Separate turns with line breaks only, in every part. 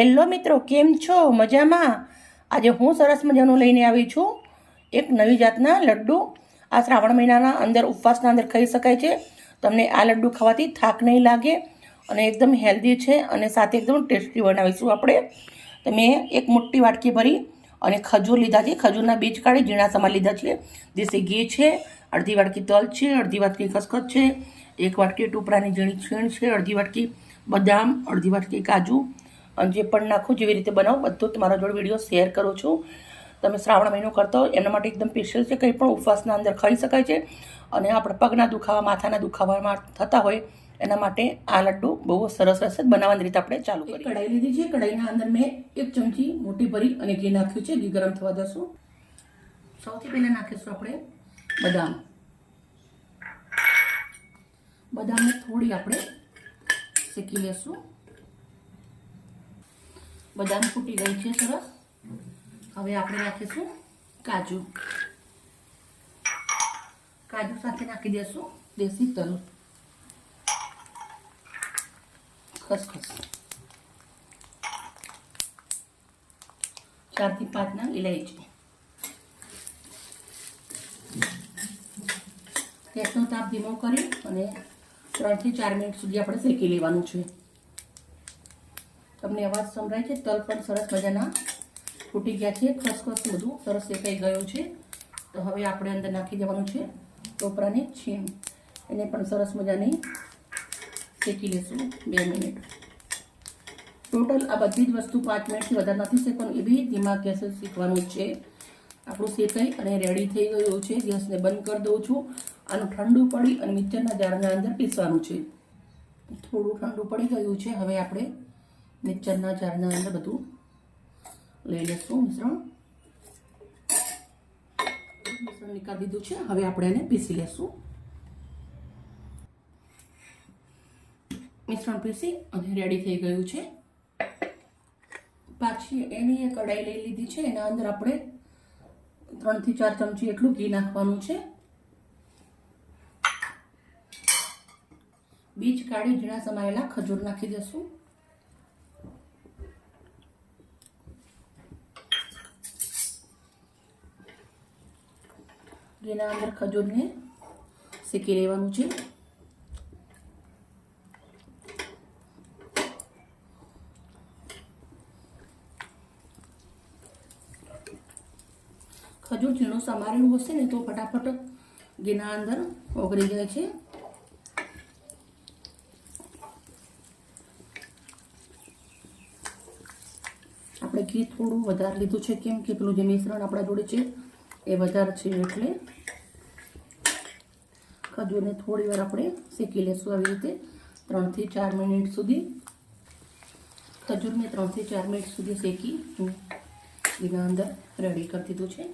Hello મિત્રો કેમ છો? મજામાં? આજે હું સરસ મજાનું લઈને આવી છું. એક નવી જાતના લડ્ડુ. આ શ્રાવણ મહિનાના અંદર ઉપવાસના અંદર ખાઈ શકાય છે. તમને આ લડ્ડુ ખાવાથી થાક નહીં લાગે અને એકદમ હેલ્ધી છે અને સાથે એકદમ ટેસ્ટી બનાવીશું આપણે. તો મેં એક મોટી વાટકી ભરી અને ખજૂર લીધા છે. ખજૂરના બીજ કાઢી ઝીણા સમા લીધા છે. દેશી ઘી છે, અડધી વાટકી તલ છે, અડધી વાટકી ખસખસ છે, એક વાટકી ટુપરાની ઝીણી છીણ છે, અડધી વાટકી બદામ, અડધી વાટકી કાજુ અને જે પણ નાખું જેવી રીતે બનાવો બધું તમારા જોડે વીડિયો શેર કરું છું. તમે શ્રાવણ મહિનો કરતો હોય એના માટે એકદમ સ્પેશિયલ છે કંઈ પણ ઉપવાસના અંદર ખાઈ શકાય છે. અને આપણે પગના દુખાવા માથાના દુખાવામાં થતા હોય એના માટે આ લડ્ડુ બહુ સરસ રહેશે બનાવવાની રીતે આપણે ચાલુ કરીએ. કઢાઈ લીધી છે કઢાઈના અંદર મેં એક ચમચી મોટી ભરી અને ઘી નાખ્યું છે ઘી ગરમ થવા દઈશું. સૌથી પહેલાં નાખીશું આપણે બદામ. બદામને થોડી આપણે શેકી લેશું. બદામ ફૂટી ગઈ છે સરસ. હવે આપણે નાખીશું કાજુ. કાજુ સાથે નાખી દઈશું દેશી તલ. ખસખસ. ચારથી પાંચના ઇલાયચી ગેસનો તાપ ધીમો કરી અને ત્રણથી ચાર મિનિટ સુધી આપણે શેકી લેવાનું છે. તમને અવાજ સંભળાય છે. તલ પણ સરસ મજાના ફૂટી ગયા છે. ખસખસ બધું સરસ શેકાઈ ગયું છે. તો હવે આપણે અંદર નાખી દેવાનું છે ટોપરાની છીણ. એને પણ સરસ મજાની શેકી લેશું બે મિનિટ. ટોટલ આ બધી જ વસ્તુ પાંચ મિનિટથી વધારે નથી શેકવાનું એ બી ધીમા ગેસે શીખવાનું છે. આપણું શેકાઈ અને રેડી થઈ ગયું છે. ગેસને બંધ કરી દઉં છું. આનું ઠંડુ પડી અને મિક્સરના જારના અંદર પીસવાનું છે. થોડું ઠંડુ પડી ગયું છે. હવે આપણે મિક્સરના જારના અંદર બધું લઈ લઈશું મિશ્રણ. મિશ્રણ નીકાળી દીધું છે. હવે આપણે એને પીસી લેશું. મિશ્રણ પીસી અને રેડી થઈ ગયું છે. પાછી એની એક કઢાઈ લઈ લીધી છે. એના અંદર આપણે ત્રણથી ચાર ચમચી એટલું ઘી નાખવાનું છે. બીજ કાઢી ઝીણા સમાયેલા ખજૂર નાખી દેશું. ઘીના અંદર ખજૂરને શેકી લેવાનું છે ખજૂર ઝીણું સમારેલું હશે ને તો ફટાફટ ઘીના અંદર ઓગળી જાય છે આપણે ઘી થોડું વધારે લીધું છે કેમ કે પેલું જે મિશ્રણ આપણા જોડે છે એ વધારે છે એટલે ખજૂરને થોડી વાર આપણે શેકી લેશું આવી રીતે. ત્રણથી ચાર મિનિટ સુધી ખજૂર મેં ત્રણથી ચાર મિનિટ સુધી શેકી એના અંદર રેડી કરી દીધું છે.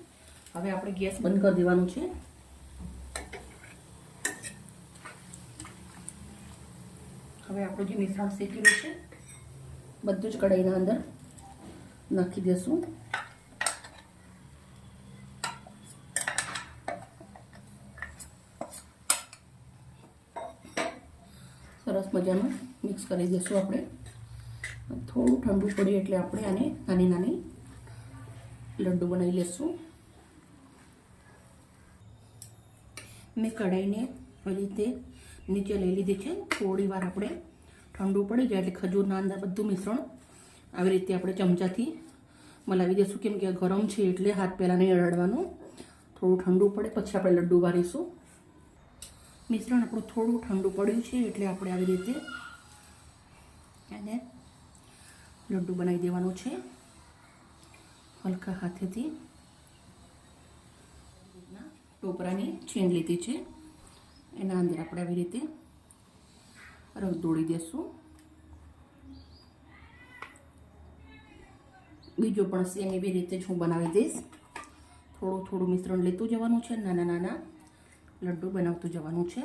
હવે આપણે ગેસ બંધ કરી દેવાનું છે. હવે આપણું જે મિશ્રણ શેકેલું છે, બધું જ કઢાઈના અંદર નાખી દેશું. સરસ મજાનું મિક્સ કરી દઈશું આપણે. થોડું ઠંડુ પડ્યું એટલે આપણે આને નાની નાની લડ્ડુ બનાવી લઈશું મેં કઢાઈને આવી રીતે નીચે લઈ લીધી છે. થોડી વાર આપણે ઠંડુ પડી જાય એટલે ખજૂરના અંદર બધું મિશ્રણ આવી રીતે આપણે ચમચાથી મલાવી દઈશું. કેમ કે ગરમ છે એટલે હાથ પહેલાં નહીં અડાડવાનું. થોડું ઠંડુ પડે, પછી આપણે લડ્ડુ વારીશું. મિશ્રણ આપણું થોડું ઠંડુ પડ્યું છે એટલે આપણે આવી રીતે એને લડ્ડુ બનાવી દેવાનું છે. હલકા હાથેથી ટોપરાની છીણ લીધી છે. એના અંદર આપણે આવી રીતે રસ દોડી દેશું. બીજો પણ સેમ એવી રીતે જ હું બનાવી દઈશ. થોડું થોડું મિશ્રણ લેતું જવાનું છે, નાના નાના લડ્ડુ બનાવતું જવાનું છે.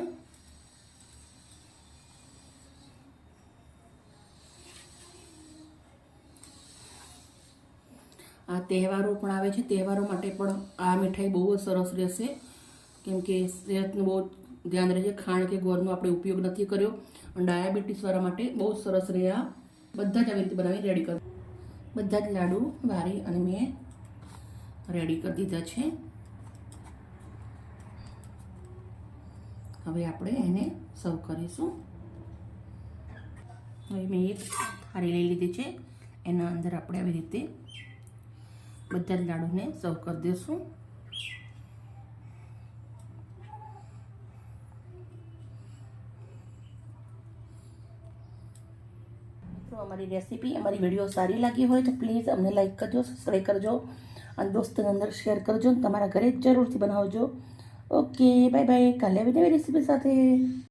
આ તહેવારો પણ આવે છે. તહેવારો માટે પણ આ મીઠાઈ બહુ જ સરસ રહેશે. કેમ કે સેહતનું બહુ ધ્યાન રહેશે ખાંડ કે ગોળનો આપણે ઉપયોગ નથી કર્યો. અને ડાયાબિટીસવાળા માટે બહુ સરસ રહે આ. બધા જ આવી રીતે બનાવી રેડી કર બધા જ લાડુ વારી અને મેં રેડી કરી દીધા છે. હવે આપણે એને સર્વ કરીશું. હવે મેં એક થાળી લઈ લીધી છે. એના અંદર આપણે આવી રીતે બધા જ લાડુને સર્વ કરી દઈશું અમારી રેસીપી અમારી વીડિયો સારી લાગી હોય તો પ્લીઝ અમને લાઈક કરજો સબસ્ક્રાઈબ કરજો અને દોસ્તોની અંદર શેર કરજો તમારા ઘરે જરૂરથી બનાવજો. Okay bye bye. કાલે આવી નવી રેસીપી સાથે.